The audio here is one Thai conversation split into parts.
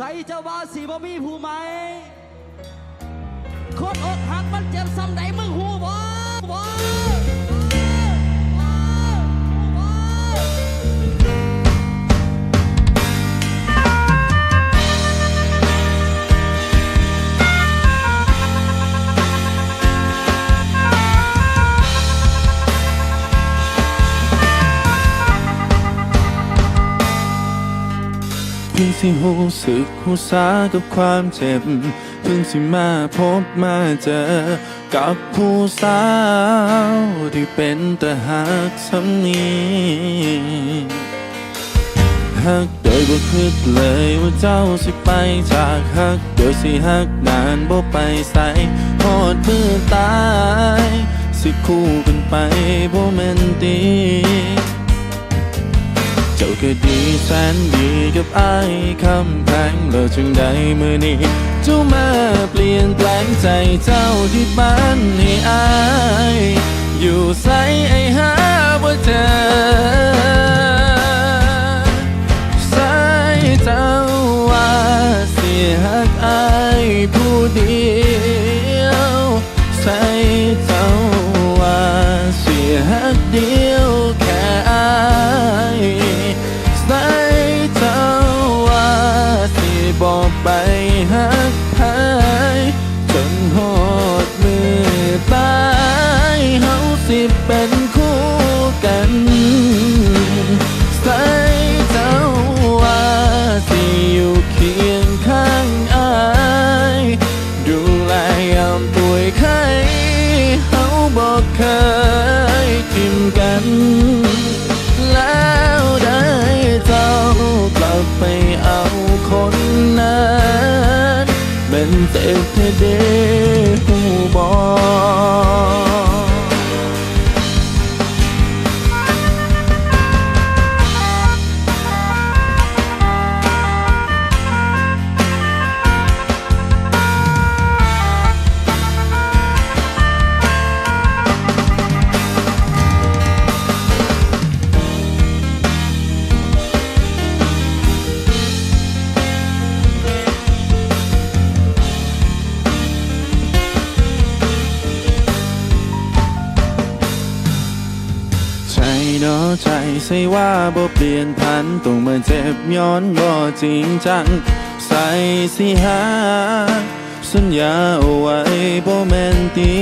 ใส่เจ้าบ่าสีบ่มีผู้ไหมคนอกหักมันเจ็บซ้ำไหนมึงหูบ่บ่ พิ่งสิหูสึกหูสากับความเจ็บ เพิ่งสิมาพบมาเจอ กับผู้สาวที่เป็นแตาหักสำนีหักโดยบ่คิดเลยว่าเจ้าสิไปจากหักโดยสิหักนานบ่ไปใส่หอดมือตาย สิคู่กันไปบ่แม่นตี แสนดีกับไอ้คำแพงแล้วจึงได้มือนี้เจ้ามาเปลี่ยนแปลงใจเจ้าที่บ้านให้อายอยู่ใสไอ้หาบ่เจอใสเจ้าว่าเสียหักอายผู้เดียว ไปหักใครจนหอดมือตายเฮาสิเป็นคู่กันใส่เจ้าว่าสิอยู่เคียงข้างอายดูแลยามป่วยไข้เฮาบอกเคยทิมกันแล้วได้เจ้ากลับไปอา เป็นเจ็บเดหูบอ เนาะใจใส่ว่าบ่เปลี่ยนพันต้องมาเจ็บย้อนบ่จริงจัง ใส่สิหาสัญญาเอาไว้บ่แม่นตี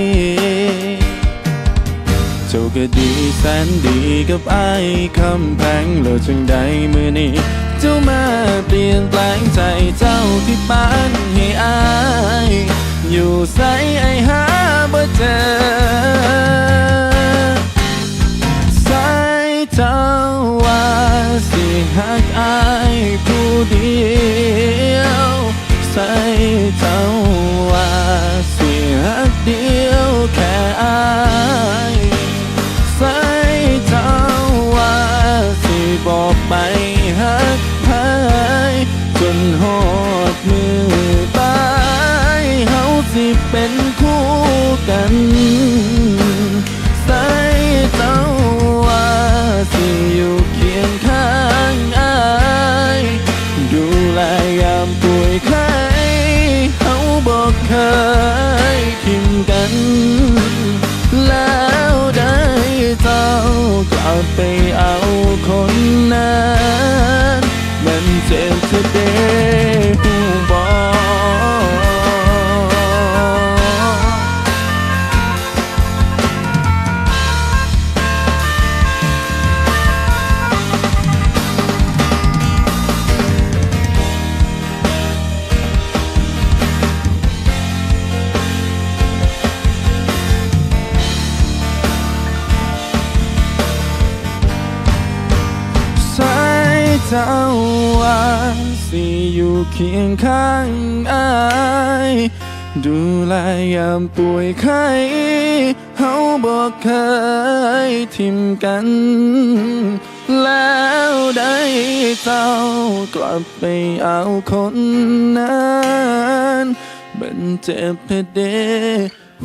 เจ้าก็ดีแสนดีกับไอ้คำแพงแล้วจึงได้มือนี้ เจ้ามาเปลี่ยนแปลงใจเจ้าที่บ้านให้อาย อยู่ใส่ สิ มัน เจ้าว่าสิอยู่เคียงข้างอายดูแลยามป่วยไข้เฮาบอกเคยทิมกัน แล้วได้เจ้ากลับไปเอาคนนั้นมันเจ็บเพเด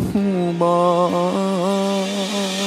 หูบอก